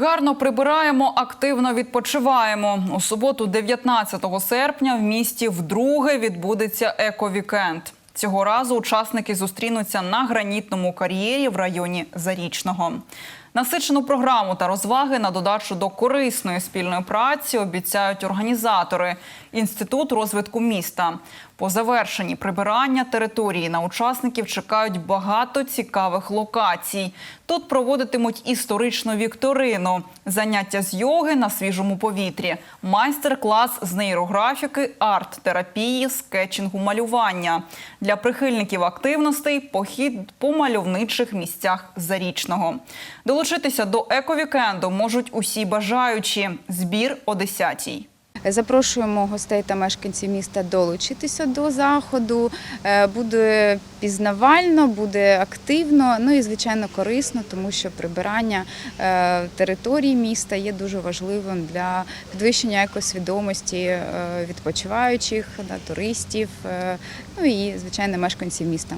Гарно прибираємо, активно відпочиваємо. У суботу, 19 серпня, в місті вдруге відбудеться ековікенд. Цього разу учасники зустрінуться на гранітному кар'єрі в районі Зарічного. Насичену програму та розваги на додачу до корисної спільної праці обіцяють організатори Інститут розвитку міста. По завершенні прибирання території на учасників чекають багато цікавих локацій. Тут проводитимуть історичну вікторину, заняття з йоги на свіжому повітрі, майстер-клас з нейрографіки, арт-терапії, скетчингу малювання. Для прихильників активностей похід по мальовничих місцях Зарічного. Долучитися до ековікенду можуть усі бажаючі. Збір о 10-й. Запрошуємо гостей та мешканців міста долучитися до заходу. Е, Буде пізнавально, буде активно, ну і звичайно корисно, тому що прибирання е, території міста є дуже важливим для підвищення екосвідомості е, відпочиваючих, туристів, ну і звичайно мешканців міста.